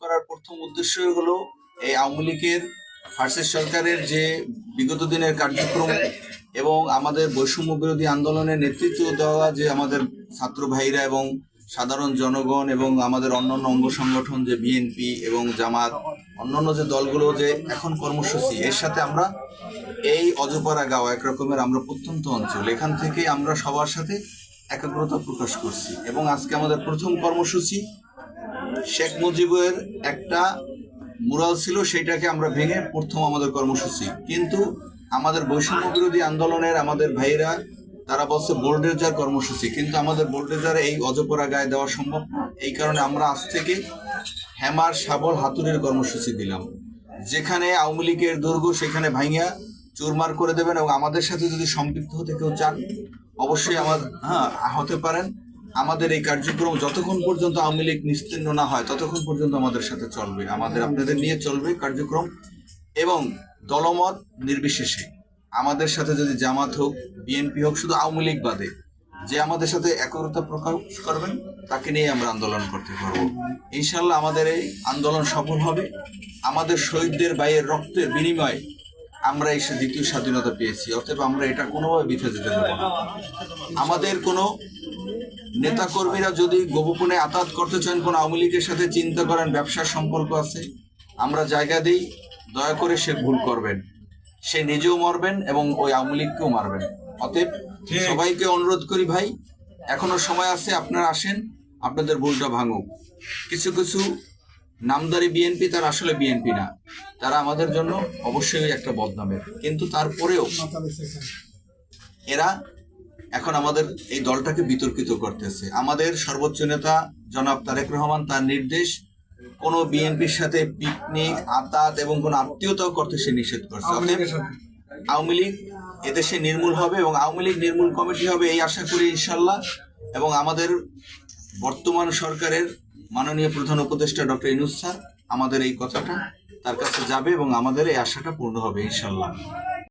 করার প্রথম উদ্দেশ্য হলো এই আওয়ামী লীগের ফার্সের সরকারের যে বিগত দিনের কার্যক্রম এবং আমাদের বৈষম্য বিরোধী আন্দোলনের নেতৃত্ব দেওয়া যে আমাদের ছাত্র ভাইরা এবং সাধারণ জনগণ এবং আমাদের অন্যান্য অঙ্গ সংগঠন যে বিএনপি এবং জামাত, অন্যান্য যে দলগুলো যে এখন কর্মসূচি, এর সাথে আমরা এই অজপাড়া গাঁও এক রকমের আমরা প্রত্যন্ত অঞ্চল। এখান থেকে আমরা সবার সাথে একাগ্রতা প্রকাশ করছি এবং আজকে আমাদের প্রথম কর্মসূচি শেখ মুজিবের একটা মুরাল ছিল সেটাকে আমরা ভেঙে প্রথম আমাদের কর্মসূচি। কিন্তু আমাদের বৈষম্য বিরোধী আন্দোলনের আমাদের ভাইয়েরা, তারা বলছে বোল্ডেজার কর্মসূচি। কিন্তু আমাদের বোল্ডেজার এই অজপরা গায়ে দেওয়া সম্ভব এই কারণে আমরা আজ থেকে হ্যামার, শাবল, হাতুড়ের কর্মসূচি দিলাম। যেখানে আওয়ামী লীগের দুর্গ সেখানে ভাইঙ্গা চুরমার করে দেবেন এবং আমাদের সাথে যদি সম্পৃক্ত হতে কেউ চান, অবশ্যই আমার হ্যাঁ হতে পারেন। আমাদের এই কার্যক্রম যতক্ষণ পর্যন্ত আওয়ামী লীগ নিস্তীর্ণ না হয়, ততক্ষণ পর্যন্ত আমাদের সাথে চলবে। আমাদের আপনাদের নিয়ে চলবে কার্যক্রম এবং দলমত নির্বিশেষে। আমাদের সাথে যদি জামাত হোক, বিএনপি হোক, শুধু আওয়ামী লীগ বাদে, যে আমাদের সাথে একতা প্রকাশ করবেন, তাকে নিয়ে আমরা আন্দোলন করতে পারব। ইনশাল্লাহ আমাদের এই আন্দোলন সফল হবে। আমাদের শহীদদের বাইয়ের রক্তের বিনিময়ে আমরা এই দ্বিতীয় স্বাধীনতা পেয়েছি, অতএব আমরা এটা কোনোভাবে বিফে যেতে দেবো না। আমাদের কোনো নেতাকর্মীরা যদি গোপনে আতাত করতে চান কোন আওয়ামী লীগের সাথে চিন্তা করেন ব্যবসার সম্পর্ক আছে আমরা জায়গা দিই দয়া করে সে ভুল করবেন। সে নিজেও মরবেন এবং ওই আওয়ামী লীগকেও মারবেন। অতএব সবাইকে অনুরোধ করি ভাই এখনও সময় আছে আপনারা আসেন আপনাদের ভুলটা ভাঙুক। কিছু কিছু নামদারি বিএনপি তার আসলে বিএনপি না তারা আমাদের জন্য অবশ্যই একটা বদনামের। কিন্তু তারপরেও এরা এখন আমাদের এই দলটাকে বিতর্কিত করতেছে। আমাদের সর্বোচ্চ নেতা জনাব তারেক রহমান তার নির্দেশ কোনো বিএনপির সাথে পিকনিক আতাত এবং কোনো আত্মীয়তাও করতে সে নিষেধ করছে। আওয়ামী লীগ এদেশে নির্মূল হবে এবং আওয়ামী লীগ নির্মূল কমিটি হবে এই আশা করি ইনশাল্লাহ। এবং আমাদের বর্তমান সরকারের মাননীয় প্রধান উপদেষ্টা ডক্টর ইনুস স্যার আমাদের এই কথাটা তার কাছে যাবে এবং আমাদের এই আশাটা পূর্ণ হবে ইনশাল্লাহ।